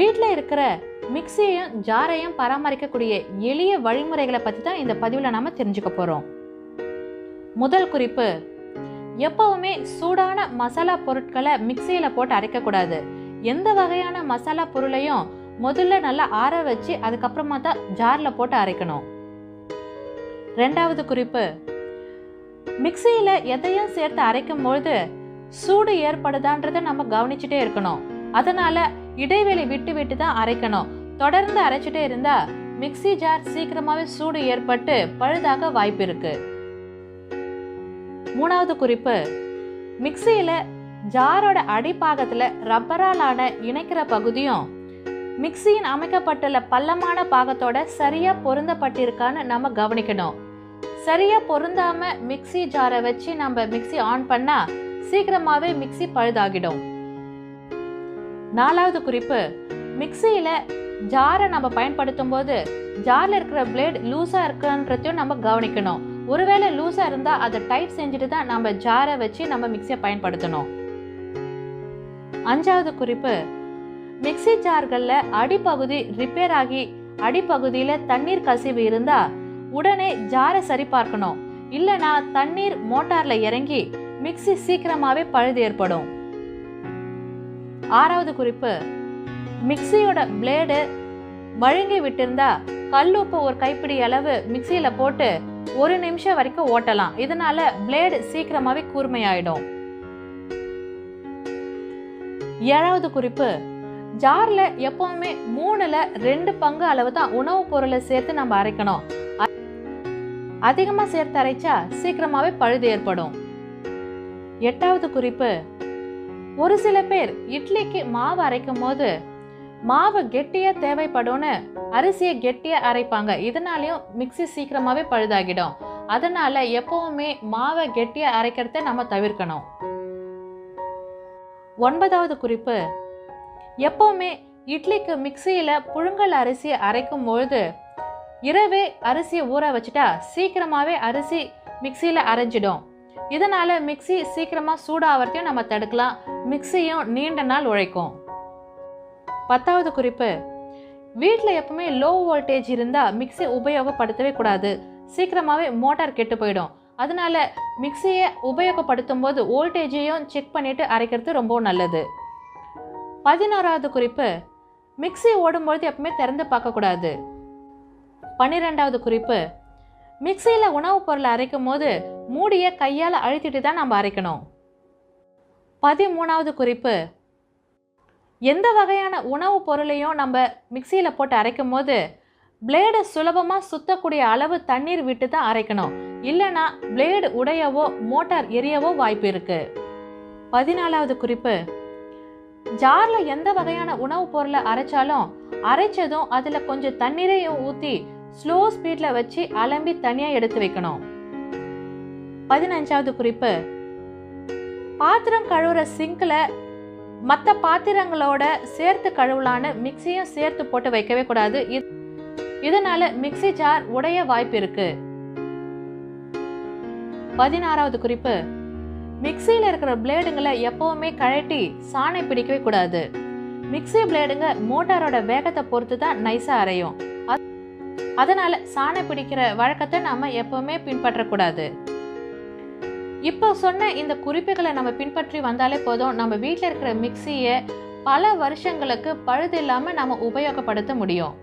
வீட்டில் இருக்கிற மிக்சியையும் ஜாரையும் பராமரிக்கக்கூடிய எளிய வழிமுறைகளை பற்றி தான் இந்த பதிவில் நாம் தெரிஞ்சுக்க போகிறோம் முதல் குறிப்பு எப்பவுமே சூடான மசாலா பொருட்களை மிக்சியில் போட்டு அரைக்கக்கூடாது. எந்த வகையான மசாலா பொருளையும் முதல்ல நல்லா ஆற வச்சு அதுக்கப்புறமா தான் ஜாரில் போட்டு அரைக்கணும். ரெண்டாவது குறிப்பு மிக்சியில் எதையும் சேர்த்து அரைக்கும் பொழுது சூடு ஏற்படுதான்றதை நம்ம கவனிச்சுட்டே இருக்கணும். அதனால இடைவெளி விட்டு விட்டு தான் அரைக்கணும். தொடர்ந்து அரைச்சிட்டே இருந்தா மிக்ஸி ஜார் சீக்கிரமாவே சூடு ஏற்பட்டு பழுதாக வாய்ப்பு இருக்கு. மூணாவது குறிப்பு மிக்சியில ஜாரோட அடிப்பாகத்துல ரப்பரால் ஆன இணைக்கிற பகுதியும் மிக்சியின் அமைக்கப்பட்டுள்ள பள்ளமான பாகத்தோட சரியா பொருந்தப்பட்டிருக்கான்னு நம்ம கவனிக்கணும். சரியா பொருந்தாம மிக்ஸி ஜாரை வச்சு நம்ம மிக்ஸி ஆன் பண்ணா சீக்கிரமாவே மிக்ஸி பழுதாகிடும். நாலாவது குறிப்பு மிக்சியில் ஜாரை நம்ம பயன்படுத்தும் போது ஜாரில் இருக்கிற பிளேட் லூஸாக இருக்குன்றதையும் நம்ம கவனிக்கணும். ஒருவேளை லூஸாக இருந்தால் அதை டைட் செஞ்சுட்டு தான் நம்ம ஜாரை வச்சு நம்ம மிக்சியை பயன்படுத்தணும். அஞ்சாவது குறிப்பு மிக்ஸி ஜார்களில் அடிப்பகுதி ரிப்பேர் ஆகி அடிப்பகுதியில் தண்ணீர் கசிவு இருந்தால் உடனே ஜாரை சரி பார்க்கணும். இல்லனா தண்ணீர் மோட்டாரில் இறங்கி மிக்ஸி சீக்கிரமாகவே பழுது ஏற்படும். ஆறாவது குறிப்பு. மிக்ஸியோட பிளேடு வழுங்கி விட்டிருந்தா கல்லுப்பு ஒரு கைப்பிடி அளவு மிக்சியில போட்டு ஒரு நிமிஷம் வரைக்கும் ஓட்டலாம். இதனால பிளேடு சீக்கிரமாவே கூர்மையாயிடும். ஏழாவது குறிப்பு. ஜார்ல எப்பவுமே மூணுல ரெண்டு பங்கு அளவு தான் உணவுப் பொருளை சேர்த்து நம்ம அரைக்கணும். அதிகமாக அதிகமா சேர்த்து அரைச்சா சீக்கிரமாவே பழுது ஏற்படும். எட்டாவது குறிப்பு. ஒரு சில பேர் இட்லிக்கு மாவு அரைக்கும் போது மாவு கெட்டியாக தேவைப்படும்னு அரிசியை கெட்டியாக அரைப்பாங்க. இதனாலையும் மிக்ஸி சீக்கிரமாகவே பழுதாகிடும். அதனால எப்பவுமே மாவை கெட்டியாக அரைக்கிறத நம்ம தவிர்க்கணும். ஒன்பதாவது குறிப்பு. எப்பவுமே இட்லிக்கு மிக்சியில் புழுங்கல் அரிசியை அரைக்கும் பொழுது இரவே அரிசியை ஊற வச்சுட்டா சீக்கிரமாகவே அரிசி மிக்சியில் அரைஞ்சிடும். இதனால் மிக்ஸி சீக்கிரமாக சூடாகிறதையும் நம்ம தடுக்கலாம். மிக்ஸியும் நீண்ட நாள் உழைக்கும். பத்தாவது குறிப்பு. வீட்டில் எப்பவுமே லோ வோல்டேஜ் இருந்தால் மிக்ஸி உபயோகப்படுத்தவே கூடாது. சீக்கிரமாகவே மோட்டார் கெட்டு போயிடும். அதனால மிக்ஸியை உபயோகப்படுத்தும் போது வோல்டேஜையும் செக் பண்ணிவிட்டு அரைக்கிறது ரொம்ப நல்லது. பதினோராவது குறிப்பு. மிக்ஸி ஓடும்பொழுது எப்பவுமே திறந்து பார்க்கக்கூடாது. பன்னிரெண்டாவது குறிப்பு. மிக்சியில் உணவுப் பொருளை அரைக்கும் போது மூடியை கையால் அழுத்திட்டு தான் நம்ம அரைக்கணும். பதிமூணாவது குறிப்பு. எந்த வகையான உணவுப் பொருளையும் நம்ம மிக்சியில் போட்டு அரைக்கும் போது பிளேடை சுலபமாக சுத்தக்கூடிய அளவு தண்ணீர் விட்டு தான் அரைக்கணும். இல்லைன்னா பிளேடு உடையவோ மோட்டார் எரியவோ வாய்ப்பு இருக்குது பதினாலாவது குறிப்பு. ஜாரில் எந்த வகையான உணவுப் பொருளை அரைச்சாலும் அரைச்சதும் அதில் கொஞ்சம் தண்ணீரையும் ஊற்றி ஸ்லோ ஸ்பீடில் வச்சு அலம்பி தனியாக எடுத்து வைக்கணும். பதினஞ்சாவது குறிப்பு. பாத்திரம் கழுவுற சிங்கில் மற்ற பாத்திரங்களோட சேர்த்து கழுவலான்னு மிக்சியும் சேர்த்து போட்டு வைக்கவே கூடாது. இது- இதனால மிக்சி ஜார் உடைய வாய்ப்பு இருக்கு. பதினாறாவது குறிப்பு. மிக்சியில் இருக்கிற பிளேடுங்களை எப்பவுமே கழட்டி சாணை பிடிக்கவே கூடாது. மிக்ஸி பிளேடுங்க மோட்டாரோட வேகத்தை பொறுத்து தான் நைஸாக அரையும். அதனால சாணை பிடிக்கிற வழக்கத்தை நாம் எப்பவுமே பின்பற்றக்கூடாது. இப்போ சொன்ன இந்த குறிப்புகளை நம்ம பின்பற்றி வந்தாலே போதும். நம்ம வீட்டில் இருக்கிற மிக்சியை பல வருஷங்களுக்கு பழுது இல்லாம நம்ம உபயோகப்படுத்த முடியும்.